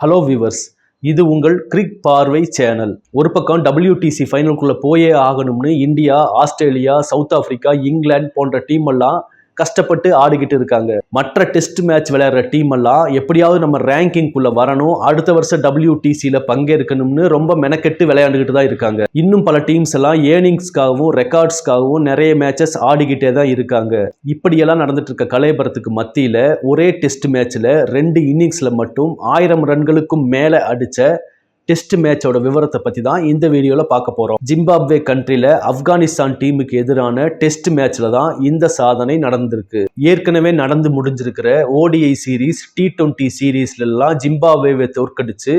Hello viewers இது உங்கள் கிரிக் பார்வை சேனல் ஒரு பக்கம் டபிள்யூடிசி ஃபைனலுக்குள்ளே போயே ஆகணும்னு India Australia South Africa England போன்ற டீம் எல்லாம் கஷ்டப்பட்டு ஆடிக்கிட்டு இருக்காங்க. மற்ற டெஸ்ட் மேட்ச் விளையாடுற டீம் எல்லாம் எப்படியாவது நம்ம ரேங்கிங்குள்ள வரணும். அடுத்த வருஷம் டபிள்யூடிசியில் பங்கேற்கணும்னு ரொம்ப மெனக்கெட்டு விளையாண்டுக்கிட்டு தான் இருக்காங்க. இன்னும் பல டீம்ஸ் எல்லாம் ஏர்னிங்ஸ்க்காகவும் ரெக்கார்ட்ஸ்க்காகவும் நிறைய மேட்சஸ் ஆடிக்கிட்டே தான் இருக்காங்க. இப்படியெல்லாம் நடந்துட்டு இருக்க கலைபரத்துக்கு மத்தியில ஒரே டெஸ்ட் மேட்ச்ல ரெண்டு இன்னிங்ஸ்ல மட்டும் ஆயிரம் ரன்களுக்கும் மேல அடிச்ச டெஸ்ட் மேட்சோட விவரத்தை பத்தி தான் இந்த வீடியோல பார்க்க போறோம். ஜிம்பாப்வே கண்ட்ரில ஆப்கானிஸ்தான் டீமுக்கு எதிரான டெஸ்ட் மேட்ச்ல தான் இந்த சாதனை நடந்திருக்கு. ஏற்கனவே நடந்து முடிஞ்சிருக்கிற ஓடிஐ சீரீஸ் டி டுவெண்ட்டி சீரீஸ்ல எல்லாம் ஜிம்பாப்வேவை தோற்கடிச்சு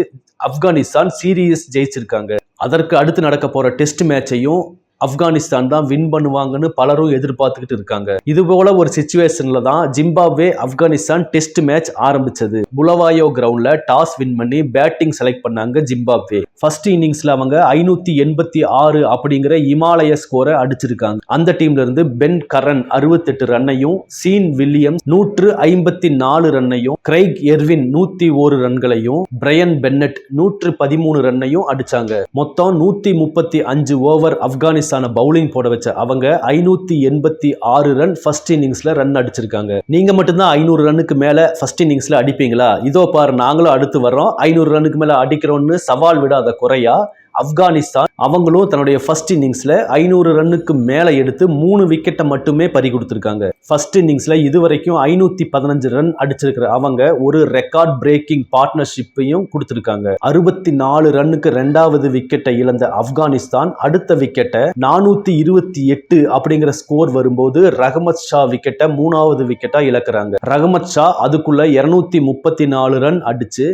ஆப்கானிஸ்தான் சீரீஸ் ஜெயிச்சிருக்காங்க. அதற்கு அடுத்து நடக்க போற டெஸ்ட் மேட்சையும் ஆப்கானிஸ்தான் தான் வின் பண்ணுவாங்கன்னு பலரும் எதிர்பார்த்துக்கிட்டு இருக்காங்க. இது போல ஒரு சுச்சுவேஷன்ல தான் ஜிம்பாப்வே ஆப்கானிஸ்தான் டெஸ்ட் மேட்ச் ஆரம்பிச்சது. புலவாயோ கிரவுண்ட்ல டாஸ் வின் பண்ணி பேட்டிங் செலக்ட் பண்ணாங்க ஜிம்பாப்வே. ஃபர்ஸ்ட் இன்னிங்ஸ்ல அவங்க ஐநூத்தி எண்பத்தி ஆறு அப்படிங்கிற இமாலய ஸ்கோரை அடிச்சிருக்காங்க. அந்த டீம்ல இருந்து பென் கரன் அறுபத்தெட்டு ரன்னையும் சீன் வில்லியம்ஸ் நூற்று ஐம்பத்தி நாலு ரன்னையும் கிரைக் எர்வின் நூத்தி ஒரு ரன்களையும் பிரையன் பென்னட் நூற்று பதிமூணு ரன்னையும் அடிச்சாங்க. மொத்தம் நூத்தி முப்பத்தி அஞ்சு ஓவர் ஆப்கானிஸ்தான் பவுலிங் போட வச்ச அவங்க ஐநூத்தி எண்பத்தி ஆறு ரன் ஃபர்ஸ்ட் இன்னிங்ஸ்ல ரன் அடிச்சிருக்காங்க. நீங்க மட்டும்தான் ஐநூறு ரன்னுக்கு மேல ஃபர்ஸ்ட் இன்னிங்ஸ்ல அடிப்பீங்களா? இதோ பாரு நாங்களும் அடுத்து வர்றோம். ஐநூறு ரன்னுக்கு மேல அடிக்கிறோம்னு சவால் விடாத குறையா? ஆப்கானிஸ்தான் அவங்களும் தன்னுடைய ஃபர்ஸ்ட் இன்னிங்ஸ்ல ஐநூறு ரன்னுக்கு மேல எடுத்து மூணு விக்கெட்டை மட்டுமே பறி கொடுத்துருக்காங்க. ஃபர்ஸ்ட் இன்னிங்ஸ்ல இதுவரைக்கும் ஐநூத்தி பதினஞ்சு ரன் அடிச்சிருக்கிற அவங்க ஒரு ரெக்கார்ட் பிரேக்கிங் பார்ட்னர்ஷிப்பையும் கொடுத்துருக்காங்க. அறுபத்தி நாலு ரன்னுக்கு ரெண்டாவது விக்கெட்டை இழந்த ஆப்கானிஸ்தான் அடுத்த விக்கெட்டை நானூத்தி இருபத்தி எட்டு அப்படிங்கிற ஸ்கோர் வரும்போது ரஹமத் ஷா விக்கெட்டை மூணாவது விக்கெட்டா இழக்கிறாங்க. ரஹமத் ஷா அதுக்குள்ள இருநூத்தி முப்பத்தி நாலு ரன் அடிச்சு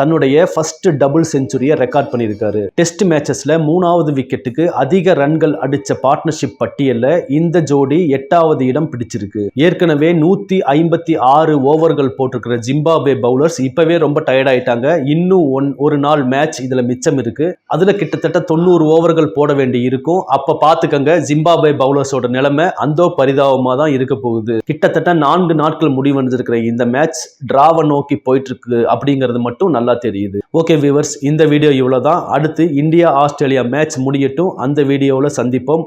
தன்னுடைய ஃபர்ஸ்ட் டபுள் செஞ்சுரியை ரெக்கார்ட் பண்ணியிருக்காரு. டெஸ்ட் மேட்சஸில் மூணாவது விக்கெட்டுக்கு அதிக ரன்கள் அடித்த பார்ட்னர்ஷிப் பட்டியலில் இந்த ஜோடி எட்டாவது இடம் பிடிச்சிருக்கு. ஏற்கனவே நூற்றி ஐம்பத்தி ஆறு ஓவர்கள் போட்டிருக்கிற ஜிம்பாப்வே பவுலர்ஸ் இப்போவே ரொம்ப டயர்ட் ஆயிட்டாங்க. இன்னும் ஒன் ஒரு நாள் மேட்ச் இதில் மிச்சம் இருக்கு. அதில் கிட்டத்தட்ட தொண்ணூறு ஓவர்கள் போட வேண்டி இருக்கும். அப்போ பார்த்துக்கங்க ஜிம்பாப்வே பவுலர்ஸோட நிலைமை அந்தோ பரிதாபமாக தான் இருக்க போகுது. கிட்டத்தட்ட நான்கு நாட்கள் முடிவடைஞ்சிருக்கிற இந்த மேட்ச் டிராவை நோக்கி போயிட்டு இருக்கு அப்படிங்கிறது மட்டும் நல்லா தெரியுது. ஓகே வியூவர்ஸ் இந்த வீடியோ இவ்வளவுதான். அடுத்து இந்தியா ஆஸ்திரேலியா மேட்ச் முடியட்டும். அந்த வீடியோவில் சந்திப்போம்.